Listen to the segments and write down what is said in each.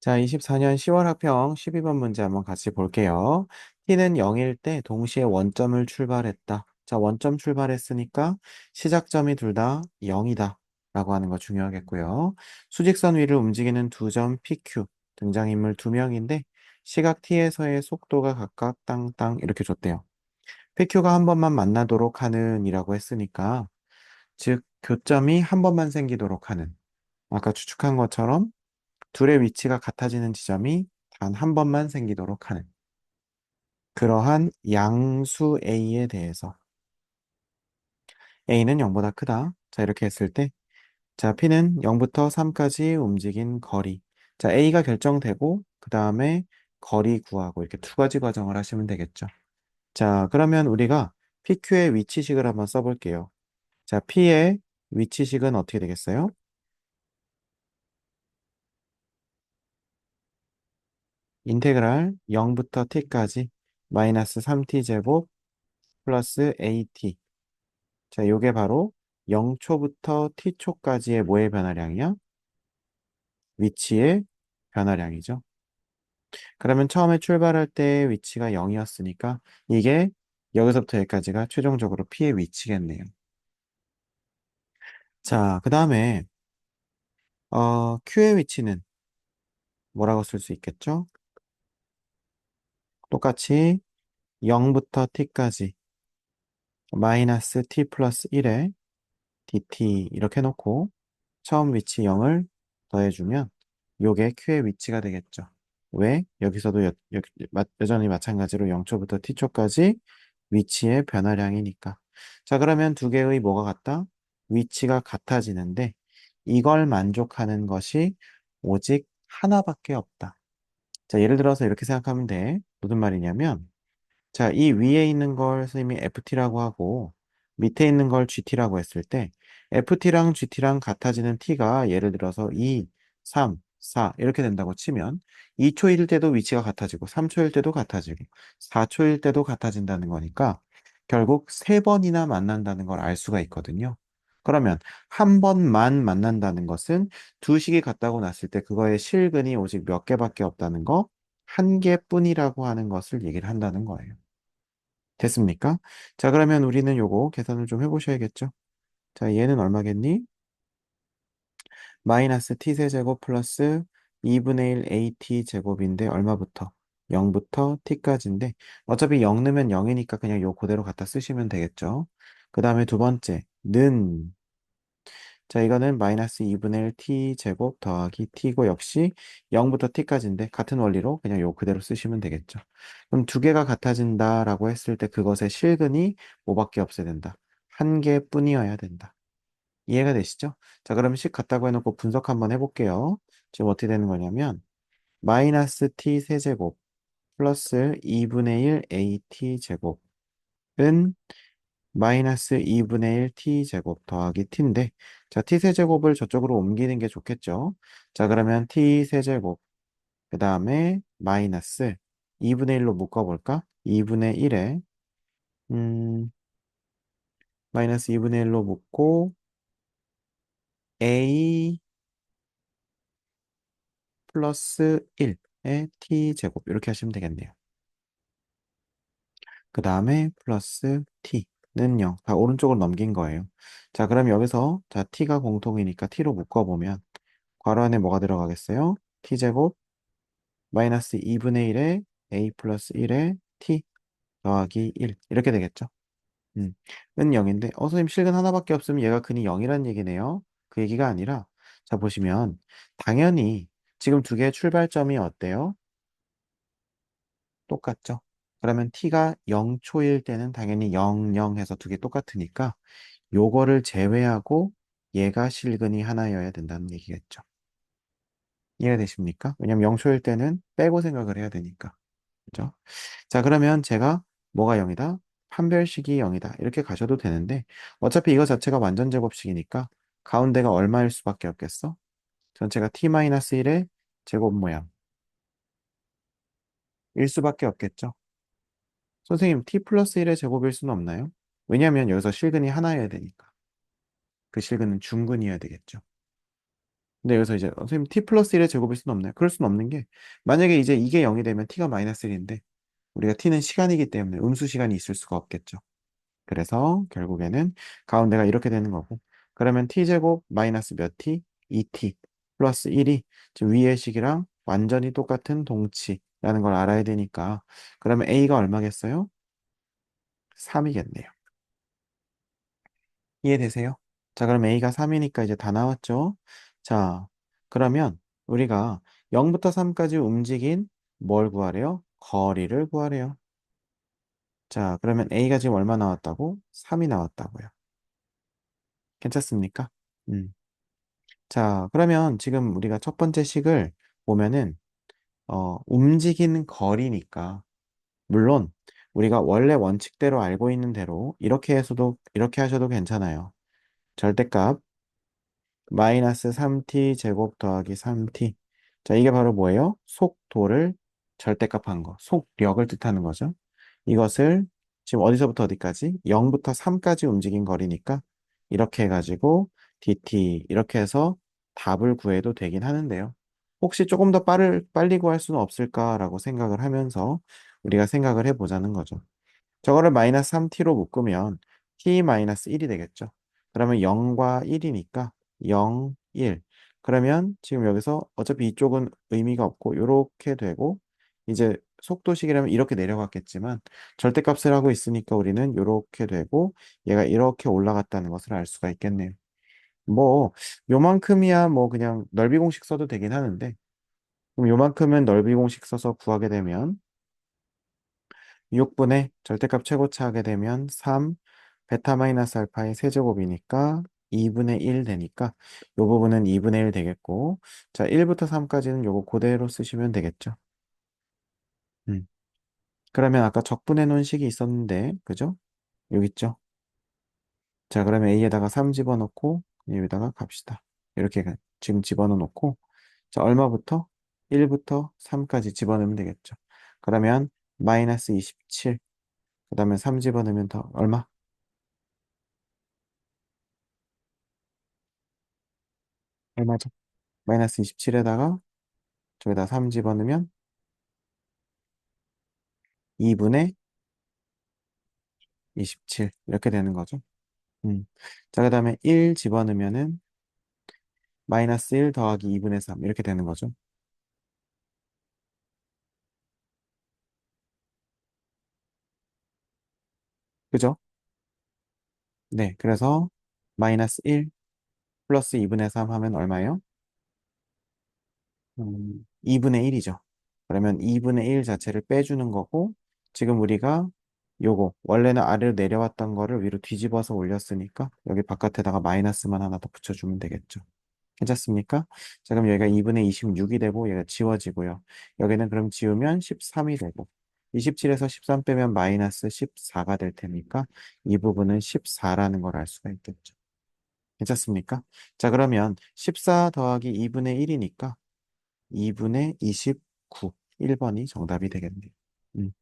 자, 24년 10월 학평 12번 문제 한번 같이 볼게요. t는 0일 때 동시에 원점을 출발했다. 자, 원점 출발했으니까 시작점이 둘 다 0이다. 라고 하는 거 중요하겠고요. 수직선 위를 움직이는 두 점 PQ, 등장인물 두 명인데 시각 t에서의 속도가 각각 땅땅 이렇게 줬대요. PQ가 한 번만 만나도록 하는 이라고 했으니까 즉 교점이 한 번만 생기도록 하는 아까 추측한 것처럼 둘의 위치가 같아지는 지점이 단 한 번만 생기도록 하는 그러한 양수 A에 대해서 A는 0보다 크다. 자, 이렇게 했을 때 자, P는 0부터 3까지 움직인 거리. 자, A가 결정되고 그 다음에 거리 구하고 이렇게 두 가지 과정을 하시면 되겠죠. 자, 그러면 우리가 PQ의 위치식을 한번 써볼게요. 자, P의 위치식은 어떻게 되겠어요? 인테그랄 0부터 t까지 마이너스 3t제곱 플러스 at. 자, 요게 바로 0초부터 t초까지의 뭐의 변화량이야? 위치의 변화량이죠. 그러면 처음에 출발할 때 위치가 0이었으니까 이게 여기서부터 여기까지가 최종적으로 p의 위치겠네요. 자, 그 다음에 어, q의 위치는 뭐라고 쓸 수 있겠죠? 똑같이 0부터 t까지 마이너스 t 플러스 1에 dt 이렇게 놓고 처음 위치 0을 더해주면 요게 q의 위치가 되겠죠. 왜? 여기서도 여, 여, 여전히 마찬가지로 0초부터 t초까지 위치의 변화량이니까. 자, 그러면 두 개의 뭐가 같다? 위치가 같아지는데 이걸 만족하는 것이 오직 하나밖에 없다. 자, 예를 들어서 이렇게 생각하면 돼. 무슨 말이냐면 자, 이 위에 있는 걸 선생님이 FT라고 하고 밑에 있는 걸 GT라고 했을 때 FT랑 GT랑 같아지는 T가 예를 들어서 2, 3, 4 이렇게 된다고 치면 2초일 때도 위치가 같아지고 3초일 때도 같아지고 4초일 때도 같아진다는 거니까 결국 세 번이나 만난다는 걸 알 수가 있거든요. 그러면 한 번만 만난다는 것은 두 식이 같다고 났을 때 그거의 실근이 오직 몇 개밖에 없다는 거, 한 개뿐이라고 하는 것을 얘기를 한다는 거예요. 됐습니까? 자, 그러면 우리는 요거 계산을 좀 해보셔야겠죠? 자, 얘는 얼마겠니? 마이너스 t세제곱 플러스 2분의 1 at 제곱인데 얼마부터? 0부터 t까지인데 어차피 0 넣으면 0이니까 그냥 요 그대로 갖다 쓰시면 되겠죠? 그 다음에 두 번째, 는 자, 이거는 마이너스 2분의 1 t 제곱 더하기 t고 역시 0부터 t까지인데 같은 원리로 그냥 요 그대로 쓰시면 되겠죠. 그럼 두 개가 같아진다라고 했을 때 그것의 실근이 뭐밖에 없어야 된다. 한 개뿐이어야 된다. 이해가 되시죠? 자, 그럼 식 같다고 해놓고 분석 한번 해볼게요. 지금 어떻게 되는 거냐면 마이너스 t 세제곱 플러스 2분의 1 at 제곱은 마이너스 2분의 1 t제곱 더하기 t인데 자 t세제곱을 저쪽으로 옮기는 게 좋겠죠. 자 그러면 t세제곱 그 다음에 마이너스 2분의 1로 묶어볼까? 2분의 1에 음, 마이너스 2분의 1로 묶고 a 플러스 1의 t제곱 이렇게 하시면 되겠네요. 그 다음에 플러스 t 는 0. 다 오른쪽으로 넘긴 거예요. 자, 그럼 여기서 자 t가 공통이니까 t로 묶어보면 괄호 안에 뭐가 들어가겠어요? t제곱 마이너스 2분의 1에 a 플러스 1에 t 더하기 1 이렇게 되겠죠. 음, 은 0인데 어 선생님 실근 하나밖에 없으면 얘가 근이 0이란 얘기네요. 그 얘기가 아니라 자 보시면 당연히 지금 두 개의 출발점이 어때요? 똑같죠? 그러면 t가 0초일 때는 당연히 0, 0 해서 두 개 똑같으니까 요거를 제외하고 얘가 실근이 하나여야 된다는 얘기겠죠. 이해가 되십니까? 왜냐면 0초일 때는 빼고 생각을 해야 되니까. 그죠? 자, 그러면 제가 뭐가 0이다? 판별식이 0이다. 이렇게 가셔도 되는데 어차피 이거 자체가 완전 제곱식이니까 가운데가 얼마일 수밖에 없겠어? 전체가 t-1의 제곱 모양. 일 수밖에 없겠죠. 선생님, t 플러스 1의 제곱일 수는 없나요? 왜냐하면 여기서 실근이 하나여야 되니까. 그 실근은 중근이어야 되겠죠. 근데 여기서 이제 어, 선생님 t 플러스 1의 제곱일 수는 없나요? 그럴 수는 없는 게 만약에 이제 이게 0이 되면 t가 마이너스 1인데 우리가 t는 시간이기 때문에 음수 시간이 있을 수가 없겠죠. 그래서 결국에는 가운데가 이렇게 되는 거고 그러면 t제곱 마이너스 몇 t? 2t 플러스 1이 지금 위의 식이랑 완전히 똑같은 동치 라는 걸 알아야 되니까 그러면 a가 얼마겠어요? 3이겠네요. 이해되세요? 자, 그럼 a가 3이니까 이제 다 나왔죠? 자, 그러면 우리가 0부터 3까지 움직인 뭘 구하래요? 거리를 구하래요. 자, 그러면 a가 지금 얼마 나왔다고? 3이 나왔다고요. 괜찮습니까? 음. 자, 그러면 지금 우리가 첫 번째 식을 보면은 어, 움직이는 거리니까 물론 우리가 원래 원칙대로 알고 있는 대로 이렇게 해서도 이렇게 하셔도 괜찮아요. 절대값 마이너스 3t 제곱 더하기 3t 자 이게 바로 뭐예요? 속도를 절대값한 거 속력을 뜻하는 거죠. 이것을 지금 어디서부터 어디까지? 0부터 3까지 움직인 거리니까 이렇게 해가지고 dt 이렇게 해서 답을 구해도 되긴 하는데요. 혹시 조금 더 빠를, 빨리 구할 수는 없을까라고 생각을 하면서 우리가 생각을 해보자는 거죠. 저거를 마이너스 3t로 묶으면 t 마이너스 1이 되겠죠. 그러면 0과 1이니까 0, 1. 그러면 지금 여기서 어차피 이쪽은 의미가 없고 이렇게 되고 이제 속도식이라면 이렇게 내려갔겠지만 절대값을 하고 있으니까 우리는 이렇게 되고 얘가 이렇게 올라갔다는 것을 알 수가 있겠네요. 뭐 요만큼이야 뭐 그냥 넓이 공식 써도 되긴 하는데 그럼 요만큼은 넓이 공식 써서 구하게 되면 6분의 절대값 최고차 하게 되면 3 베타 마이너스 알파의 세제곱이니까 2분의 1 되니까 요 부분은 2분의 1 되겠고 자 1부터 3까지는 요거 그대로 쓰시면 되겠죠. 음. 그러면 아까 적분해 놓은 식이 있었는데 그죠? 여기 있죠? 자 그러면 A에다가 3 집어넣고 여기다가 갑시다. 이렇게 지금 집어넣어 놓고 자 얼마부터? 1부터 3까지 집어넣으면 되겠죠. 그러면 마이너스 27. 그 다음에 3 집어넣으면 더 얼마? 얼마죠? 마이너스 27에다가 저기다 3 집어넣으면 2분의 27 이렇게 되는 거죠. 음. 자, 그 다음에 1 집어넣으면은 마이너스 1 더하기 2분의 3 이렇게 되는 거죠. 그죠? 네, 그래서 마이너스 1 플러스 2분의 3 하면 얼마예요? 음, 2분의 1이죠. 그러면 2분의 1 자체를 빼주는 거고 지금 우리가 요거 원래는 아래로 내려왔던 거를 위로 뒤집어서 올렸으니까 여기 바깥에다가 마이너스만 하나 더 붙여주면 되겠죠. 괜찮습니까? 자 그럼 여기가 2분의 26이 되고 얘가 지워지고요. 여기는 그럼 지우면 13이 되고 27에서 13 빼면 마이너스 14가 될 테니까 이 부분은 14라는 걸 알 수가 있겠죠. 괜찮습니까? 자 그러면 14 더하기 2분의 1이니까 2분의 29 1번이 정답이 되겠네요. 음.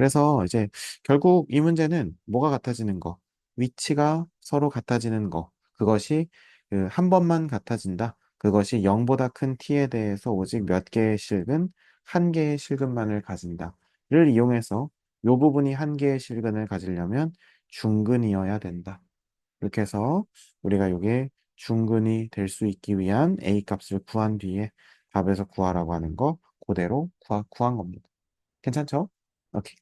그래서 이제 결국 이 문제는 뭐가 같아지는 거, 위치가 서로 같아지는 거, 그것이 그 한 번만 같아진다. 그것이 0보다 큰 t에 대해서 오직 몇 개의 실근, 한 개의 실근만을 가진다 를 이용해서 이 부분이 한 개의 실근을 가지려면 중근이어야 된다. 이렇게 해서 우리가 이게 중근이 될 수 있기 위한 a 값을 구한 뒤에 답에서 구하라고 하는 거 그대로 구한 겁니다. 괜찮죠? 오케이.